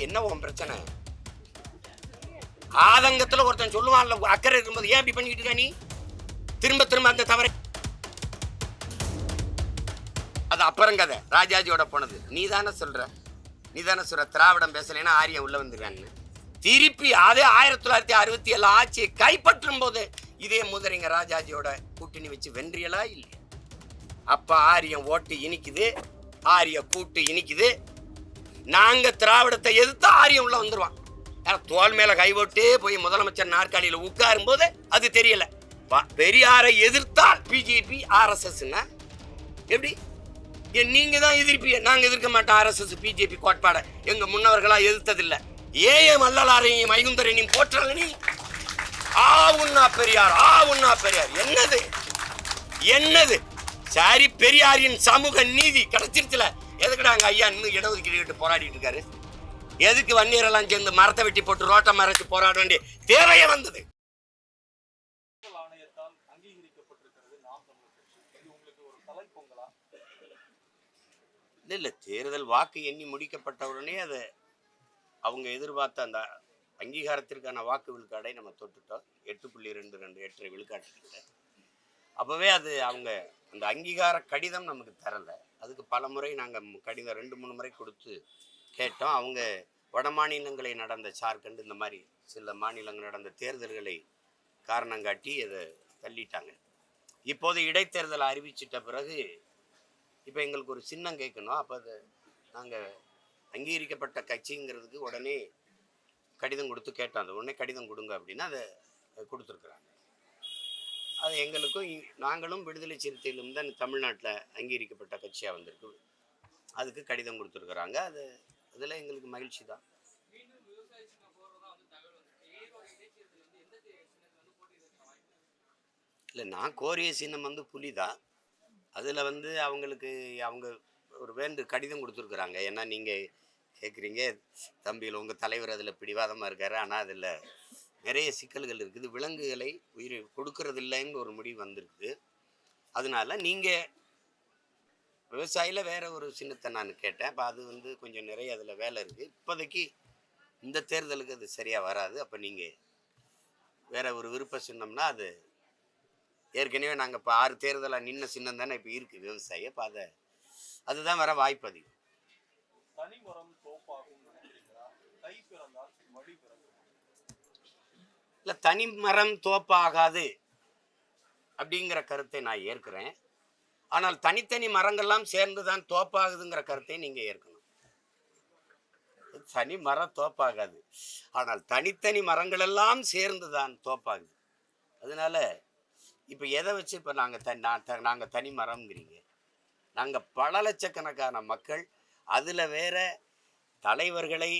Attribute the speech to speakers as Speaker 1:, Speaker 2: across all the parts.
Speaker 1: என்ன உன் பிரச்சனை? ஆதங்கத்துல ஒருத்தன் சொல்லுவான்ல அக்கறை இருக்கும்போது ஏன் இப்படி பண்ணிட்டு இருக்க நீ? திரும்ப திரும்ப அந்த தவறை அது அப்புறம் கதை. ராஜாஜியோட போனது. நீ தானே சொல்ற? நீ தானே சொல்ற? திராவிடம் பேசலைன்னா ஆரியம் உள்ள வந்துருக்கான்னு திருப்பி அதே ஆயிரத்தி தொள்ளாயிரத்தி அறுபத்தி ஏழு ஆட்சியை கைப்பற்றும் போது இதே முதலிங்க ராஜாஜியோட கூட்டணி வச்சு வென்றியலா இல்லையா? அப்ப ஆரியம் ஓட்டு இனிக்குது. ஆரிய கூட்டு இனிக்குது. நாங்கள் திராவிடத்தை எதிர்த்து ஆரியம் உள்ள வந்துருவான் தோல் மேலே கைவிட்டே போய் முதலமைச்சர் நாற்காலியில் உட்காரும் போது அது தெரியல. பா- பெரியாரை எதிர்த்தால் பிஜேபி ஆர்எஸ்எஸ்னா எப்படி? ஏன் நீங்க தான் எதிர்ப்பீங்க. நாங்கள் எதிர்க்க மாட்டோம் ஆர்எஸ்எஸ் பிஜேபி கோட்பாடை. எங்க முன்னவர்களாக எதிர்த்ததில்ல. ஏஏ மல்லலாரையும் மைகுந்தரனையும் போற்றல நீ. ஆ உண்ணா பெரியார் ஆ உண்ணா பெரியார். என்னது? என்னது? சரி பெரியாரின் சமூக நீதி கிடைச்சிருச்சுல. எதுக்குடா அங்க ஐயா இன்னும் இடஒதுக்கீடு கேட்டு போராடிட்டு இருக்காரு? எதுக்கு வன்னியரெல்லாம் சேர்ந்து மரத்தை வெட்டி போட்டு ரோட்டை மறைச்சு போராட வேண்டிய தேவையே வந்தது. இல்லை இல்லை தேர்தல் வாக்கு எண்ணி முடிக்கப்பட்ட உடனே அதை அவங்க எதிர்பார்த்த அந்த அங்கீகாரத்திற்கான வாக்கு விழுக்காடை நம்ம தொட்டுட்டோம். எட்டு புள்ளி ரெண்டு ரெண்டு எட்டரை விழுக்காட்டு அப்போவே அது அவங்க அந்த அங்கீகார கடிதம் நமக்கு தரலை. அதுக்கு பல முறை நாங்கள் கடிதம் ரெண்டு மூணு முறை கொடுத்து கேட்டோம். அவங்க வட மாநிலங்களை நடந்த ஜார்க்கண்ட் இந்த மாதிரி சில மாநிலங்கள் நடந்த தேர்தல்களை காரணம் காட்டி அதை தள்ளிட்டாங்க. இப்போது இடைத்தேர்தலை அறிவிச்சிட்ட பிறகு இப்போ எங்களுக்கு ஒரு சின்னம் கேட்கணும். அப்போ அதை நாங்கள் அங்கீகரிக்கப்பட்ட கட்சிங்கிறதுக்கு உடனே கடிதம் கொடுத்து கேட்டோம். அது உடனே கடிதம் கொடுங்க அப்படின்னா அதை கொடுத்துருக்குறாங்க. அது எங்களுக்கும் இ- நாங்களும் விடுதலை சிறுத்தையிலும் தான் தமிழ்நாட்டில் அங்கீகரிக்கப்பட்ட கட்சியாக வந்திருக்கு. அதுக்கு கடிதம் கொடுத்துருக்குறாங்க. அது அதில் எங்களுக்கு மகிழ்ச்சி தான். இல்லை நான் கோரிய சின்னம் வந்து புலி தான். அதில் வந்து அவங்களுக்கு அவங்க ஒரு வேண்டு கடிதம் கொடுத்துருக்குறாங்க. ஏன்னா நீங்கள் கேட்குறீங்க தம்பியில் உங்கள் தலைவர் அதில் பிடிவாதமாக இருக்காரு. ஆனால் அதில் நிறைய சிக்கல்கள் இருக்குது. விலங்குகளை உயிர் கொடுக்கறதில்லைன்னு ஒரு முடிவு வந்திருக்கு அதனால நீங்கள் விவசாயியில் வேற ஒரு சின்னத்தை நான் கேட்டேன். இப்போ அது வந்து கொஞ்சம் நிறைய அதில் வேலை இருக்குது இப்போதைக்கு இந்த தேர்தலுக்கு அது சரியாக வராது. அப்போ நீங்கள் வேற ஒரு விருப்ப சின்னம்னா அது ஏற்கனவே நாங்கள் இப்போ ஆறு தேர்தலாக நின்ன சின்னம் தானே இப்போ இருக்குது விவசாயி. அப்போ அதை அதுதான் வர வாய்ப்பு அதிகம்
Speaker 2: தனிமரம் தோப்பாகும் நினைக்கிறீங்களா தை பிறந்தால் வழி பிறக்கும்
Speaker 1: இல்லை தனி மரம் தோப்பாகாது அப்படிங்கிற கருத்தை நான் ஏற்கிறேன். ஆனால் தனித்தனி மரங்கள்லாம் சேர்ந்து தான் தோப்பாகுதுங்கிற கருத்தை நீங்கள் ஏற்கணும். தனி மரம் தோப்பாகாது. ஆனால் தனித்தனி மரங்கள் எல்லாம் சேர்ந்து தான் தோப்பாகுது. அதனால இப்போ எதை வச்சு இப்போ நாங்கள் த நாங்கள் தனி மரம்ங்கிறீங்க? நாங்கள் பல லட்சக்கணக்கான மக்கள் அதில் வேற தலைவர்களை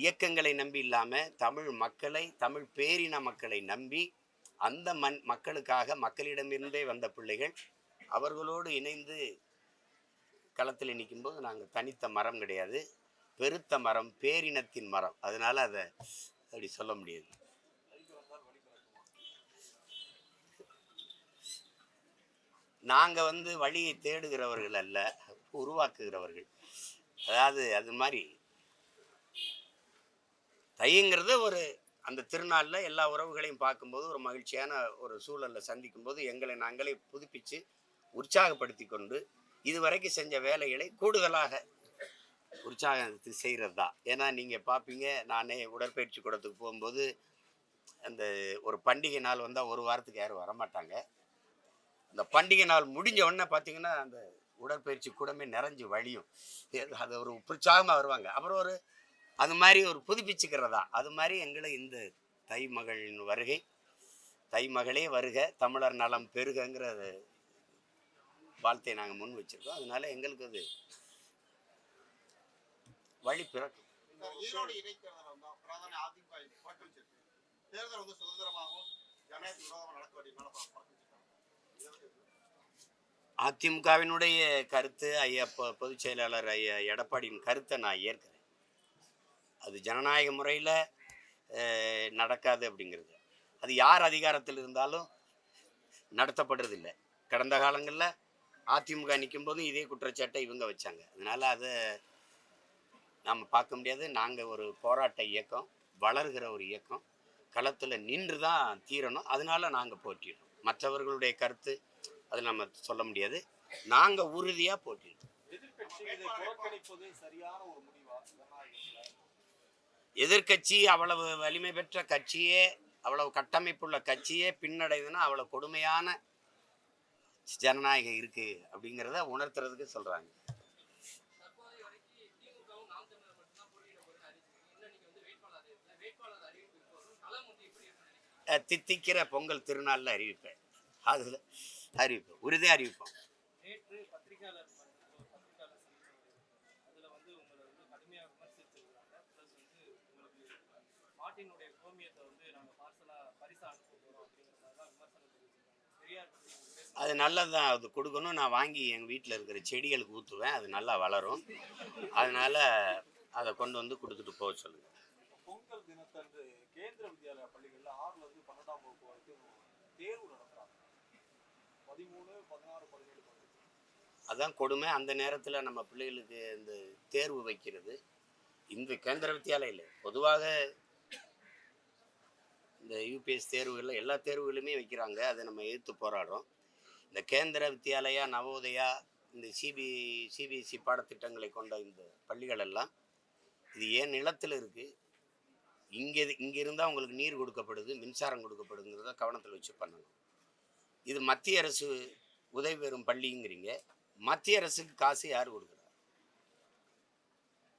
Speaker 1: இயக்கங்களை நம்பி இல்லாமல் தமிழ் மக்களை தமிழ் பேரின மக்களை நம்பி அந்த மண் மக்களுக்காக மக்களிடமிருந்தே வந்த பிள்ளைகள் அவர்களோடு இணைந்து களத்தில் நிற்கும்போது நாங்கள் தனித்த மரம் கிடையாது. பெருத்த மரம் பேரினத்தின் மரம். அதனால் அதை அப்படி சொல்ல முடியாது. நாங்கள் வந்து வழியை தேடுகிறவர்கள் அல்ல உருவாக்குகிறவர்கள். அதாவது அது மாதிரி தைங்கிறது ஒரு அந்த திருநாளில் எல்லா உறவுகளையும் பார்க்கும்போது ஒரு மகிழ்ச்சியான ஒரு சூழலில் சந்திக்கும்போது எங்களை நாங்களே புதுப்பித்து உற்சாகப்படுத்தி கொண்டு இதுவரைக்கும் செஞ்ச வேலைகளை கூடுதலாக உற்சாகத்து செய்கிறது தான் ஏன்னா நீங்கள் பார்ப்பீங்க நானே உடற்பயிற்சி கூடத்துக்கு போகும்போது அந்த ஒரு பண்டிகை நாள் வந்தால் ஒரு வாரத்துக்கு யாரும் வரமாட்டாங்க. அந்த பண்டிகை நாள் முடிஞ்ச உடனே பார்த்தீங்கன்னா அந்த உடற்பயிற்சி கூடமே நிறைஞ்சு வழியும். அது ஒரு உற்சாகமாக வருவாங்க. அப்புறம் ஒரு அது மாதிரி ஒரு புதுப்பிச்சுக்கிறதா? அது மாதிரி எங்களை இந்த தை மகளின் வருகை தை மகளே வருக தமிழர் நலம் பெருகங்கிற அது வாழ்த்தை நாங்கள் முன் வச்சிருக்கோம். அதனால எங்களுக்கு அது வழி பிறக்கும். அதிமுகவினுடைய கருத்து ஐயா பொதுச் செயலாளர் ஐயா எடப்பாடியின் கருத்தை நான் ஏற்கிறேன். அது ஜனநாயக முறையில் நடக்காது அப்படிங்கிறது. அது யார் அதிகாரத்தில் இருந்தாலும் நடத்தப்படுறதில்லை. கடந்த காலங்களில் அதிமுக நிற்கும் போதும் இதே குற்றச்சாட்டை இவங்க வச்சாங்க. அதனால் அதை நம்ம பார்க்க முடியாது. நாங்கள் ஒரு போராட்ட இயக்கம் வளர்கிற ஒரு இயக்கம். களத்தில் நின்று தான் தீரணும். அதனால நாங்கள் போட்டிடுறோம் மற்றவர்களுடைய கருத்து அது நம்ம சொல்ல முடியாது. நாங்கள் உறுதியாக போட்டிடுறோம்
Speaker 2: எதிர்க்கட்சி புறக்கணிப்பது சரியான ஒரு முடிவா? எதிர்கட்சி
Speaker 1: எதிர்க்கட்சி அவ்வளவு வலிமை பெற்ற கட்சியே அவ்வளவு கட்டமைப்புள்ள கட்சியே பின்னடைதுன்னா அவ்வளவு கொடுமையான ஜனநாயகம் இருக்கு அப்படிங்கிறத உணர்த்துறதுக்கு சொல்றாங்க.
Speaker 3: தித்திக்கிற பொங்கல் திருநாளில் அறிவிப்பேன். தமிழர் அறிவிப்பேன். போட்டியிட அறிவிப்போம் அறிவிச்சிருக்கீங்க இன்னும் நீங்க வந்து வேட்பாளர் அறிவிக்கல வேட்பாளர் அறிவிப்பு போதும் களம் வந்து எப்படி இருக்குன்னு நினைக்கிறீங்க
Speaker 1: அஹ் தித்திக்கிற பொங்கல் திருநாளில் அறிவிப்பேன் அதில் அறிவிப்பேன் உறுதி அறிவிப்போம்
Speaker 4: நேற்று பத்திரிகையாளர் மன்றத்தில் ஒரு பத்திரிகையாளர் சந்திப்பு அதில் வந்து உங்களை வந்து கடுமையாக விமர்சிச்சிருக்காங்க ப்ளஸ் வந்து உங்களுக்கு மாட்டினுடைய கோமியத்தை வந்து நாங்கள் பார்சலாக பரிசா அனுப்ப போகிறோம் அப்படிங்கிற மாதிரி தான் விமர்சனம் தெரிவிச்சிருக்காங்க.
Speaker 1: அது நல்லது தான் அது கொடுக்கணும். நான் வாங்கி எங்கள் வீட்டில் இருக்கிற செடிகளுக்கு ஊற்றுவேன் அது நல்லா வளரும். அதனால அதை கொண்டு வந்து கொடுத்துட்டு போக சொல்லுங்கள்
Speaker 2: பொங்கல் தினத்தன்று கேந்திர வித்யாலயா பள்ளிகள்ல ஆறுல இருந்து பன்னெண்டாம் வகுப்பு வரைக்கும் தேர்வு நடத்துறாங்க. பதிமூணு பதினாறு பதினேழு
Speaker 1: அதான் கொடுமை. அந்த நேரத்தில் நம்ம பிள்ளைகளுக்கு இந்த தேர்வு வைக்கிறது இந்த கேந்திர வித்தியாலயில் பொதுவாக இந்த யூபிஎஸ் தேர்வுகளில் எல்லா தேர்வுகளுமே வைக்கிறாங்க. அதை நம்ம எதிர்த்து போராடுறோம். இந்த கேந்திர வித்தியாலயா நவோதயா இந்த சிபி சிபிஎஸ்சி பாடத்திட்டங்களை கொண்ட இந்த பள்ளிகள் எல்லாம் இது ஏன் நிலத்தில் இருக்குது இங்கே இங்கே இருந்தால் உங்களுக்கு நீர் கொடுக்கப்படுது மின்சாரம் கொடுக்கப்படுங்கிறத கவனத்தில் வச்சு பண்ணணும். இது மத்திய அரசு உதவி பெறும் பள்ளிங்கிறீங்க. மத்திய அரசுக்கு காசு யார் கொடுக்குறா?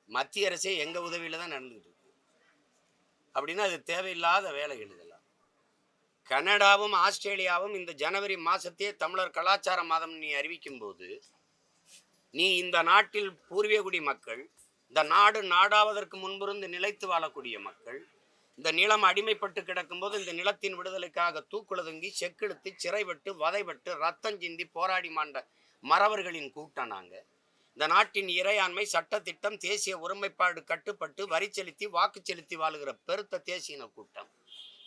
Speaker 1: மத்திய அரசே எங்கள் உதவியில் தான் நடந்துகிட்டு அப்படின்னா அது தேவையில்லாத வேலைகள் இதெல்லாம். கனடாவும் ஆஸ்திரேலியாவும் இந்த ஜனவரி மாதத்தையே தமிழர் கலாச்சார மாதம் நீ அறிவிக்கும் போது நீ இந்த நாட்டில் பூர்வீகுடி மக்கள் இந்த நாடு நாடாவதற்கு முன்பிருந்து நிலைத்து வாழக்கூடிய மக்கள் இந்த நிலம் அடிமைப்பட்டு கிடக்கும்போது இந்த நிலத்தின் விடுதலைக்காக தூக்குளதுங்கி செக்கெடுத்து சிறைபட்டு வதைபட்டு ரத்தம் சிந்தி போராடி மாண்ட மறவர்களின் கூட்டம் நாங்கள் இந்த நாட்டின் இறையாண்மை சட்டத்திட்டம் தேசிய ஒருமைப்பாடு கட்டுப்பட்டு வரி செலுத்தி வாக்கு செலுத்தி வாழுகிற பெருத்த தேசியன கூட்டம்.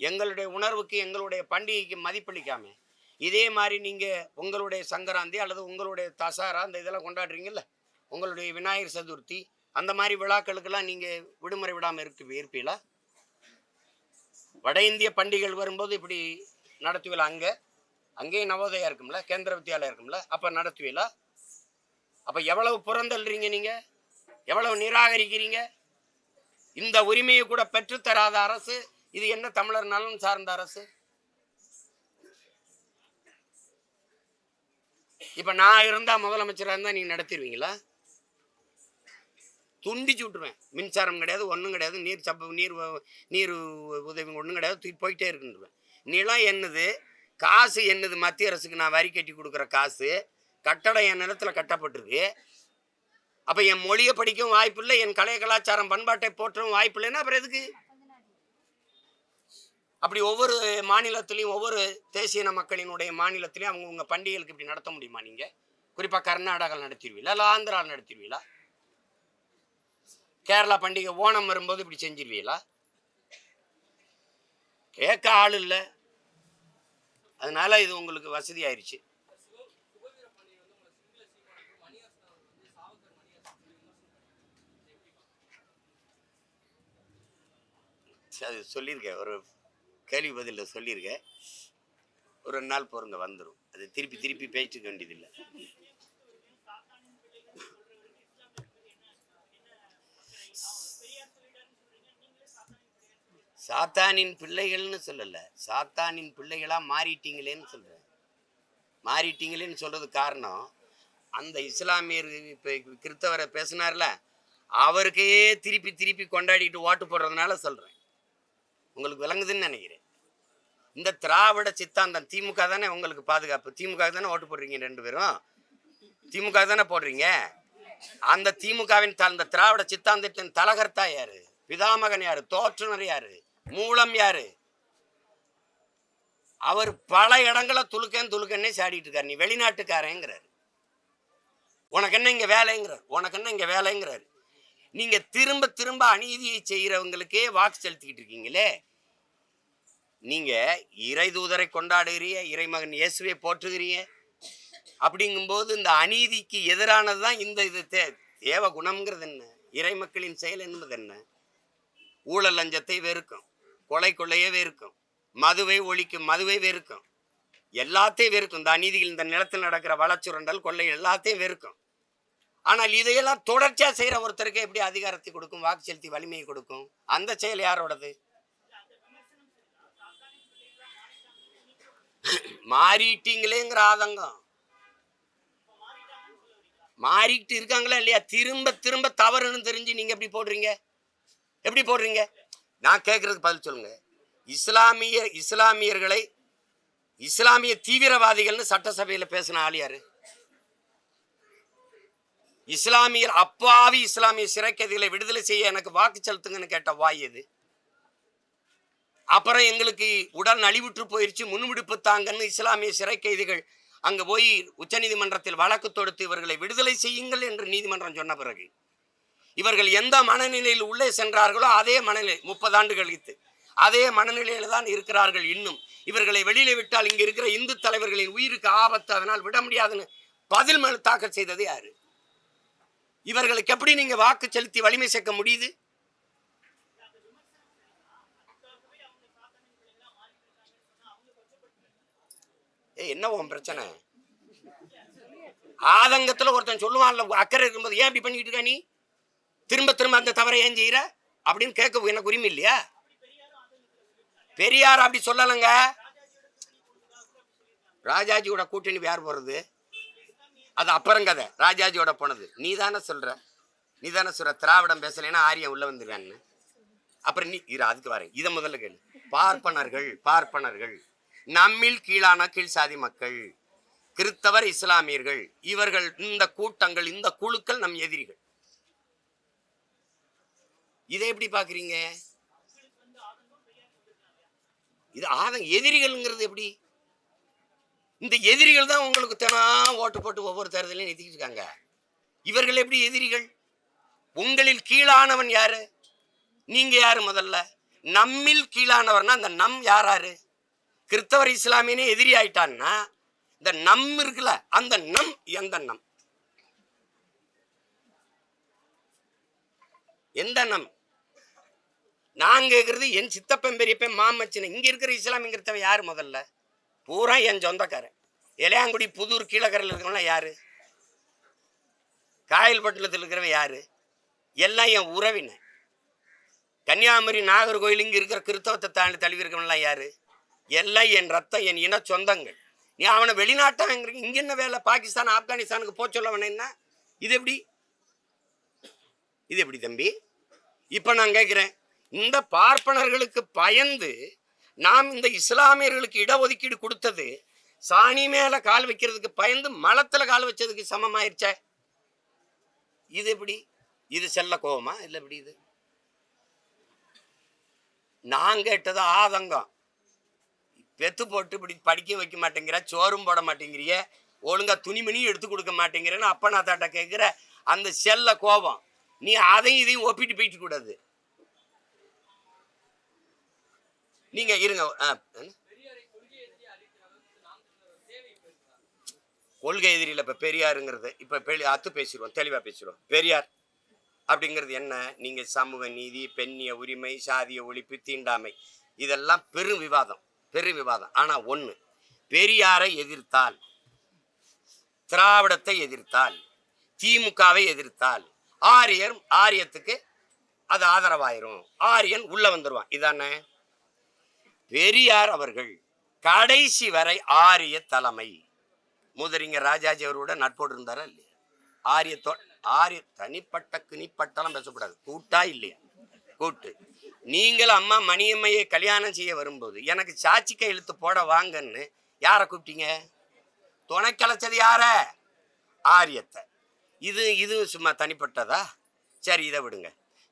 Speaker 1: எங்களுடைய உணர்வுக்கு எங்களுடைய பண்டிகைக்கு மதிப்பளிக்காம. இதே மாதிரி நீங்கள் உங்களுடைய சங்கராந்தி அல்லது உங்களுடைய தசாரா அந்த இதெல்லாம் கொண்டாடுறீங்கல்ல? உங்களுடைய விநாயகர் சதுர்த்தி அந்த மாதிரி விழாக்களுக்கெல்லாம் நீங்கள் விடுமுறை விடாமல் இருக்கு இருப்பீங்களா வட இந்திய பண்டிகைகள் வரும்போது இப்படி நடத்துவீங்களா அங்கே? அங்கேயும் நவோதயா இருக்கும்ல? கேந்திர வித்தியாலயம் இருக்கும்ல? அப்போ நடத்துவீங்களா அப்போ எவ்வளவு புறந்தள்ளுறீங்க நீங்கள் எவ்வளவு நிராகரிக்கிறீங்க? இந்த உரிமையை கூட பெற்றுத்தராத அரசு இது என்ன தமிழர் நலன் சார்ந்த அரசு? இப்போ நான் இருந்தால் முதலமைச்சராக இருந்தால் நீங்கள் நடத்திடுவீங்களா? துண்டிச்சு விட்ருவேன் மின்சாரம் கிடையாது ஒன்றும் கிடையாது நீர் சப்ப நீர் வ- நீர் உதவி ஒன்றும் கிடையாது தூக்கி போயிட்டே இருக்குன்றுவேன். நிலம் என்னது? காசு என்னது? மத்திய அரசுக்கு நான் வரி கட்டி கொடுக்குற காசு கட்டடம் என் நிலத்தில் கட்டப்பட்டிருக்கு. அப்போ என் மொழியை படிக்கவும் வாய்ப்பு இல்லை என் கலை கலாச்சாரம் பண்பாட்டை போற்றவும் வாய்ப்பு இல்லைன்னா அப்புறம் எதுக்கு? அப்படி ஒவ்வொரு மாநிலத்திலையும் ஒவ்வொரு தேசியன மக்களினுடைய மாநிலத்திலையும் அவங்கவுங்க பண்டிகைகளுக்கு இப்படி நடத்த முடியுமா நீங்கள் குறிப்பாக கர்நாடகா நடத்திடுவீங்களா இல்லை ஆந்திராவில் நடத்திடுவீங்களா கேரளா பண்டிகை ஓணம் வரும்போது இப்படி செஞ்சிருவீங்களா? கேட்க ஆள் இல்லை. அதனால இது உங்களுக்கு வசதி ஆயிடுச்சு
Speaker 3: சுக- சுதந்திர பண்டிகை வந்து உங்களை சிங்கள சீமானுக்கு மணியரசன் அவர் வந்து சாவகர் மணியரசன் சொல்லி விமர்சனம் பண்ணிருக்காங்க. இதை எப்படி பார்க்கறீங்க?
Speaker 1: சரி, அது சொல்லியிருக்கேன் ஒரு கேள்வி பதிலில் சொல்லியிருக்கேன் ஒரு ரெண்டு நாள் பொறுங்க வந்துடும் அது திருப்பி திருப்பி பேசிக்க வேண்டியதில்லை. சாத்தானின் பிள்ளைகள்னு சொல்லலை. சாத்தானின் பிள்ளைகளாக மாறிட்டீங்களேன்னு சொல்கிறேன் மாறிட்டீங்களேன்னு சொல்கிறது காரணம் அந்த இஸ்லாமியர் இப்போ கிறிஸ்தவரை பேசினார்ல அவருக்கே திருப்பி திருப்பி கொண்டாடிட்டு ஓட்டு போடுறதுனால சொல்கிறேன் உங்களுக்கு விளங்குதுன்னு நினைக்கிறேன். இந்த திராவிட சித்தாந்தம் திமுக தானே உங்களுக்கு பாதுகாப்பு? திமுக தானே ஓட்டு போடுறீங்க ரெண்டு பேரும்? திமுக தானே போடுறீங்க? அந்த திமுகவின் த- அந்த திராவிட சித்தாந்தத்தின் தலகர்த்தா யாரு? பிதாமகன் யாரு? தோற்றுனர் யாரு? மூலம் யாரு? அவர் பல இடங்கள துலுக்கன் துலுக்கன்னே சாடிட்டு இருக்காரு. நீ வெளிநாட்டுக்காரங்கிறார். உனக்கு என்ன இங்க வேலைங்கிறார்? உனக்கு என்ன இங்க வேலைங்கிறாரு? நீங்க திரும்ப திரும்ப அநீதியை செய்கிறவங்களுக்கே வாக்கு செலுத்திக்கிட்டு இருக்கீங்களே? நீங்க இறை தூதரை கொண்டாடுகிறீங்க இறைமகன் இயேசுவை போற்றுகிறீங்க. அப்படிங்கும்போது இந்த அநீதிக்கு எதிரானது தான் இந்த இது தே தேவ குணம்ங்கிறது என்ன? இறை மக்களின் செயல் என்பது என்ன? ஊழல் லஞ்சத்தை வெறுக்கும் கொலை கொள்ளையே வெறுக்கும் மதுவை ஒழிக்கும் மதுவை வெறுக்கும். எல்லாத்தையும் வெறுக்கும். இந்த அநீதிகள் இந்த நிலத்தில் நடக்கிற வளச்சுரண்டல் கொள்ளை எல்லாத்தையும் வெறுக்கும். ஆனால் இதையெல்லாம் தொடர்ச்சியாக செய்கிற ஒருத்தருக்கு எப்படி அதிகாரத்தை கொடுக்கும்? வாக்கு செலுத்தி வலிமையை கொடுக்கும்? அந்த செயல் யாரோடது? மாறிட்டீங்களேங்கிற ஆதங்கம். மாறிட்டு இருக்காங்களா இல்லையா? திரும்ப திரும்ப தவறுன்னு தெரிஞ்சு நீங்க எப்படி போடுறீங்க? எப்படி போடுறீங்க? நான் கேட்கறதுக்கு பதில் சொல்லுங்க. இஸ்லாமிய இஸ்லாமியர்களை இஸ்லாமிய தீவிரவாதிகள்னு சட்டசபையில் பேசின ஆள் யாரு? இஸ்லாமியர் அப்பாவி இஸ்லாமிய சிறைக்கைதிகளை விடுதலை செய்ய எனக்கு வாக்கு செலுத்துங்கன்னு கேட்ட வாய் எது? அப்புறம் எங்களுக்கு உடல் நலிவுற்று போயிருச்சு முன்விடுப்பு தாங்கன்னு இஸ்லாமிய சிறை கைதிகள் போய் உச்சநீதிமன்றத்தில் வழக்கு தொடுத்து இவர்களை விடுதலை செய்யுங்கள் என்று நீதிமன்றம் சொன்ன பிறகு இவர்கள் எந்த மனநிலையில் உள்ளே சென்றார்களோ அதே மனநிலை முப்பது ஆண்டு கழித்து அதே மனநிலையில் தான் இருக்கிறார்கள் இன்னும். இவர்களை வெளியில விட்டால் இங்கே இருக்கிற இந்து தலைவர்களின் உயிருக்கு ஆபத்து அதனால் விட முடியாதுன்னு பதில் மனு தாக்கல் செய்தது யாரு? இவர்களுக்கு எப்படி நீங்க வாக்கு செலுத்தி வலிமை சேர்க்க முடியுது? ஏய் என்ன உன் பிரச்சனை? ஆதங்கத்துல ஒருத்தன் சொல்லுவான்ல அக்கறை இருக்கும்போது ஏன் இப்படி பண்ணிட்டு இருக்க நீ? திரும்ப திரும்ப அந்த தவறை ஏன் செய்யற? அப்படின்னு கேட்க எனக்கு உரிமை இல்லையா? பெரியார் அப்படி சொல்லலைங்க. ராஜாஜியோட கூட்டணி யார் போறது? அது அப்புறம் கதை. ராஜாஜியோட போனது. நீ தானே சொல்ற? நீ தானே சொல்ற? திராவிடம் பேசலைன்னா ஆரியம் உள்ள வந்துருவான்னு அப்புறம் நீ இரு அதுக்கு வரேன். இதை முதல்ல கேளு. பார்ப்பனர்கள் பார்ப்பனர்கள். நம்மில் கீழான கீழ் சாதி மக்கள் கிறித்தவர் இஸ்லாமியர்கள் இவர்கள் இந்த கூட்டங்கள் இந்த குழுக்கள் நம் எதிரிகள். இதை எப்படி பாக்குறீங்க இது ஆதங்க எதிரிகள்ங்கிறது எப்படி? இந்த எதிரிகள் தான் உங்களுக்கு தினா ஓட்டு போட்டு ஒவ்வொரு தேர்தலையும் நிறுத்திக்கிட்டு இருக்காங்க. இவர்கள் எப்படி எதிரிகள்? உங்களில் கீழானவன் யாரு? நீங்க யாரு முதல்ல? நம்மில் கீழானவர்னா அந்த நம் யாராரு? கிறிஸ்தவர் இஸ்லாமியனே எதிரி ஆயிட்டான்னா இந்த நம் இருக்குல்ல அந்த நம் எந்த நம்? எந்த நம்? நான் கேட்கறது என் சித்தப்பன் பெரியப்பன் மாமச்சனை இங்க இருக்கிற இஸ்லாமியங்கிறவன் யாரு முதல்ல? பூரா என் சொந்தக்காரன். இளையாங்குடி புதூர் கீழக்கரையில் இருக்கிறவன் யாரு? காயல்பட்டினத்தில் இருக்கிறவன் யாரு? எல்லாம் என் உறவினர். கன்னியாகுமரி நாகர்கோயில் இங்கே இருக்கிற கிறிஸ்தவத்தை தாண்டி தழுவி இருக்கிறவன்லாம் யாரு? எல்லாம் என் ரத்தம் என் இன சொந்தங்கள். நீ அவனை வெளிநாட்டம் இங்கே என்ன வேலை? பாகிஸ்தான் ஆப்கானிஸ்தானுக்கு போக சொல்லவன என்ன? இது எப்படி? இது எப்படி தம்பி? இப்போ நான் கேட்குறேன் இந்த பார்ப்பனர்களுக்கு பயந்து நாம் இந்த இஸ்லாமியர்களுக்கு இடஒதுக்கீடு கொடுத்தது சாணி மேல கால் வைக்கிறதுக்கு பயந்து மலத்துல கால் வச்சதுக்கு சமமாயிருச்சே? இது எப்படி? இது செல்ல கோபமா? இல்லை எப்படி இது? நான் கேட்டது ஆதங்கம். பெத்து போட்டு இப்படி படிக்க வைக்க மாட்டேங்கிற சோறும் போட மாட்டேங்கிறிய ஒழுங்கா துணிமணியும் எடுத்து கொடுக்க மாட்டேங்கிறேன்னு அப்பா நான் தாட்ட கேட்குற அந்த செல்ல கோபம். நீ அதையும் இதையும் ஒப்பிட்டு போயிட்டு கூடாது நீங்க இருங்க
Speaker 3: கொள்கை
Speaker 1: எதிரியில் இப்போ பெரியாருங்கிறது இப்போ பெரிய அத்து பேசிடுவோம் தெளிவாக பேசிடுவோம் பெரியார் அப்படிங்கிறது என்ன? நீங்கள் சமூக நீதி பெண்ணிய உரிமை சாதிய ஒழிப்பு தீண்டாமை இதெல்லாம் பெரும் விவாதம் பெரும் விவாதம். ஆனால் ஒன்று பெரியாரை எதிர்த்தால் திராவிடத்தை எதிர்த்தால் திமுகவை எதிர்த்தால் ஆரியர் ஆரியத்துக்கு அது ஆதரவாயிரும். ஆரியன் உள்ளே வந்துருவான். இதானே? பெரியார் அவர்கள் கடைசி வரை ஆரிய தலைமை. மூதறிஞர் ராஜாஜி அவரோட நட்போடு இருந்தாரா இல்லையா? ஆரியத்தோ ஆரிய தனிப்பட்ட கிணிப்பட்டெல்லாம் பேசக்கூடாது. கூட்டா இல்லையா? கூட்டு. நீங்கள் அம்மா மணியம்மையை கல்யாணம் செய்ய வரும்போது எனக்கு சாட்சி கையெழுத்து போட வாங்கன்னு யாரை கூப்பிட்டீங்க? துணை கிளச்சது யார? ஆரியத்தை. இது இது சும்மா தனிப்பட்டதா? சரி இதை விடுங்க.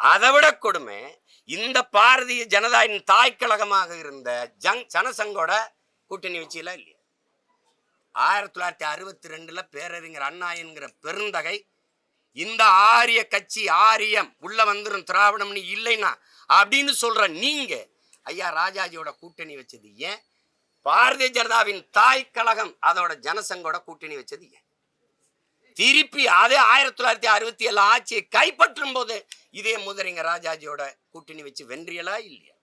Speaker 1: அதை விட கொடுமை இந்த பாரதிய ஜனதாவின் தாய் கழகமாக இருந்த ஜங் ஜனசங்கோட கூட்டணி வச்சில இல்லையா. ஆயிரத்தி தொள்ளாயிரத்தி அறுபத்தி ரெண்டுல பேரறிஞர் அண்ணா என்கிற பெருந்தகை இந்த ஆரிய கட்சி ஆரியம் உள்ள வந்துடும் திராவிடம்னு இல்லைன்னா அப்படின்னு சொல்ற நீங்க ஐயா ராஜாஜியோட கூட்டணி வச்சது ஏன்? பாரதிய ஜனதாவின் தாய் கழகம் அதோட ஜனசங்கோட கூட்டணி வச்சது ஏன்? திருப்பி அதே ஆயிரத்தி தொள்ளாயிரத்தி அறுபத்தி ஏழு ஆட்சியை கைப்பற்றும் போது இதே முதலிங்க ராஜாஜியோட கூட்டணி வச்சு வென்றியலா இல்லையா?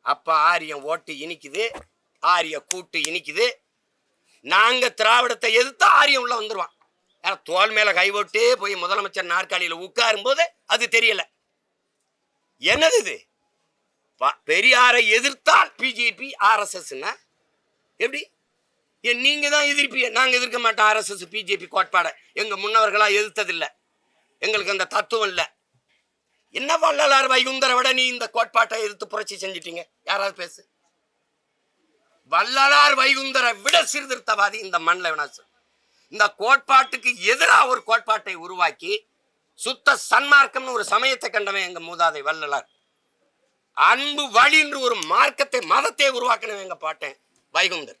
Speaker 1: அப்ப ஆரியம் ஓட்டு இனிக்குது ஆரிய கூட்டு இனிக்குது. நாங்க திராவிடத்தை எதிர்த்து ஆரியம் உள்ள வந்துருவான். ஏன்னா தோல் மேல கைவிட்டு போய் முதலமைச்சர் நாற்காலியில உட்காரும் போது அது தெரியல. என்னது இது? பெரியாரை எதிர்த்தால் பிஜேபி ஆர்எஸ்எஸ்னா எப்படி? ஏன் நீங்கள் தான் எதிர்ப்பீங்க? நாங்கள் எதிர்க்க மாட்டோம் ஆர்எஸ்எஸ் பிஜேபி கோட்பாடை. எங்கள் முன்னவர்களாக எதிர்த்ததில்லை. எங்களுக்கு அந்த தத்துவம் இல்லை. என்ன வள்ளலார் வைகுந்தரை விட நீ இந்த கோட்பாட்டை எதிர்த்து புரட்சி செஞ்சிட்டீங்க? யாராவது பேசு. வள்ளலார் வைகுந்தரை விட சீர்திருத்தவாதி இந்த மண்ணில் வினாசு இந்த கோட்பாட்டுக்கு எதிராக ஒரு கோட்பாட்டை உருவாக்கி சுத்த சன்மார்க்கம்னு ஒரு சமயத்தை கண்டவன் எங்கள் மூதாதை வள்ளலார். அன்பு வழின்று ஒரு மார்க்கத்தை மதத்தை உருவாக்கினவன் எங்கள் பாட்டேன் வைகுந்தர்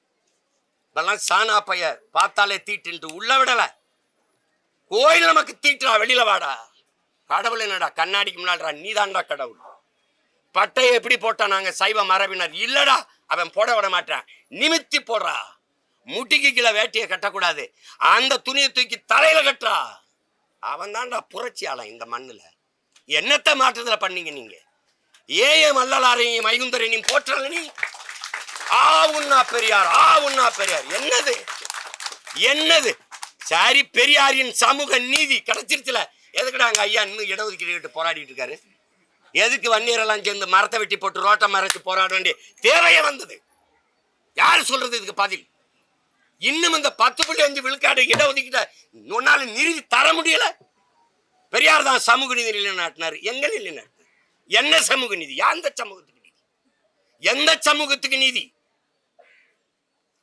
Speaker 1: இதெல்லாம் சானா பைய பார்த்தாலே தீட்டுன்ட்டு உள்ள விடல. கோயில் நமக்கு தீட்டுடா வெளியில வாடா. கடவுள் என்னடா கண்ணாடிக்கு முன்னாடிடா நீதான்டா கடவுள். பட்டையை எப்படி போட்டா நாங்க சைவ மரபினர்? இல்லடா அவன் போட விட மாட்டான். நிமித்தி போடுறா. முட்டிக்கு கீழே வேட்டியை கட்டக்கூடாது. அந்த துணியை தூக்கி தலையில கட்டுறா. அவன் தான்டா புரட்சியாளன் இந்த மண்ணுல. என்னத்தை மாற்றத்துல பண்ணீங்க நீங்க? ஏய மல்லலாரையும் மைகுந்தரையும் போற்றல நீ? ஆ உண்ணா பெரியார் ஆ உண்ணா பெரியார். என்னது? என்னது? சரி பெரியாரின் சமூக நீதி கிடைச்சிருச்சுல. எதுக்குடா அங்கே ஐயா இன்னும் இடஒதுக்கீடு கேட்டு போராடிட்டு இருக்காரு? எதுக்கு வன்னியரெல்லாம் சேர்ந்து மரத்தை வெட்டி போட்டு ரோட்டை மறைச்சு போராட வேண்டிய தேவையே வந்தது. யார் சொல்றது இதுக்கு பதில்? இன்னும் இந்த பத்து புள்ளி அஞ்சு விழுக்காடு இடஒதுக்கீட்டை உன்னால நிறுவி தர முடியல? பெரியார் தான் சமூக நீதி நிலைநாட்டினார். எங்க நிலைநாட்டினார். என்ன சமூக நீதி? எந்த சமூகத்துக்கு நீதி? எந்த சமூகத்துக்கு நீதி?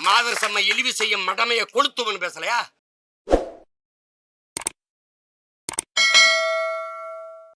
Speaker 1: மாதர் சம்மை இழிவு செய்யும் மடமையை கொளுத்துவன் பேசலையா?